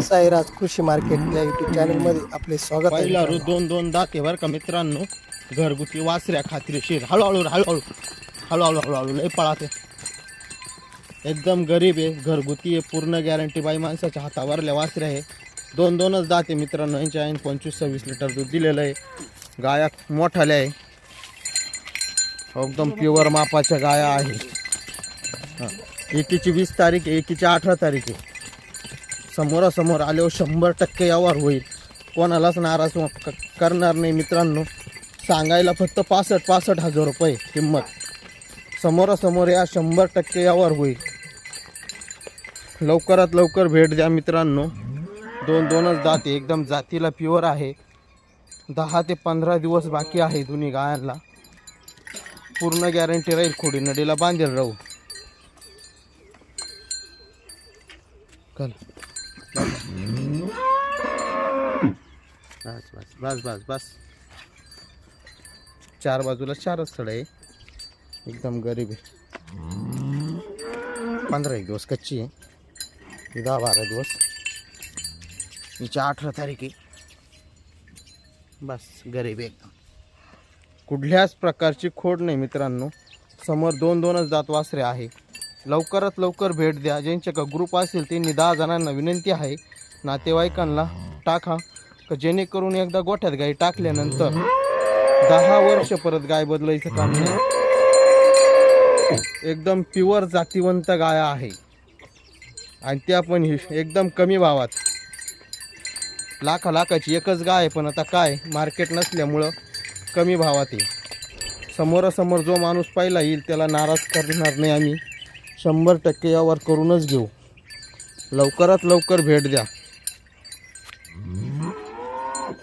साईराज कृषी मार्केट या युट्यूब चॅनलमध्ये आपले स्वागत आहे. पहिला रू दोन दोन दाते बरं का मित्रांनो. घरगुती वासऱ्या खात्रीशीर हळूहळू हळूहळू हळूहळू हळूहळू लय पळाते. एकदम गरीब आहे घरगुती आहे पूर्ण गॅरंटी बाई माणसाच्या हातावरल्या वासऱ्या आहे. दोन दोनच दाते मित्रांनो यांच्या आईन पंचवीस सव्वीस लिटर दूध दिलेलं आहे. गाया मोठाल्या आहे. एकदम प्युअर मापाच्या गाया आहे. हां. एकीची वीस तारीख आहे एकीची अठरा तारीख आहे. समोरासमोर आल्यावर शंभर टक्के यावर होईल. कोणालाच नाराज करणार नाही मित्रांनो. सांगायला फक्त पासष्ट पासष्ट हजार रुपये किंमत. समोरासमोर या शंभर टक्के यावर होईल. लवकरात लवकर भेट द्या मित्रांनो. दोन दोनच जाती एकदम जातीला प्युअर आहे. दहा ते पंधरा दिवस बाकी आहे दोन्ही गायांना. पूर्ण गॅरंटी राहील खोडी. नडीला बांधेल राहू. कल बस बस बस बस बस. चार बाजूला चारच स्थळ आहे. एकदम गरीब आहे. पंधरा एक दिवस कच्ची आहे. दहा बारा दिवस. हिची अठरा तारीख आहे. बस गरीब आहे एकदम. कुठल्याच प्रकारची खोड नाही मित्रांनो. समोर दोन दोनच दात वासरे आहे. लवकरात लवकर भेट द्या. ज्यांच्या का ग्रुप असेल त्यांनी दहा जणांना विनंती आहे. नातेवाईकांना टाका. का जेणेकरून एकदा गोठ्यात गाई टाकल्यानंतर दहा वर्ष परत गाय बदलायचं काम नाही. एकदम प्युअर जातीवंत गाया आहे. आणि त्या पण ही एकदम कमी भावात. लाखा लाखाची एकच गाय आहे पण आता काय? मार्केट नसल्यामुळं कमी भावात आहे. समोरासमोर जो माणूस पाहिला येईल त्याला नाराज करणार नाही आम्ही. शंभर टक्के यावर करूनच घेऊ. लवकरात लवकर भेट द्या.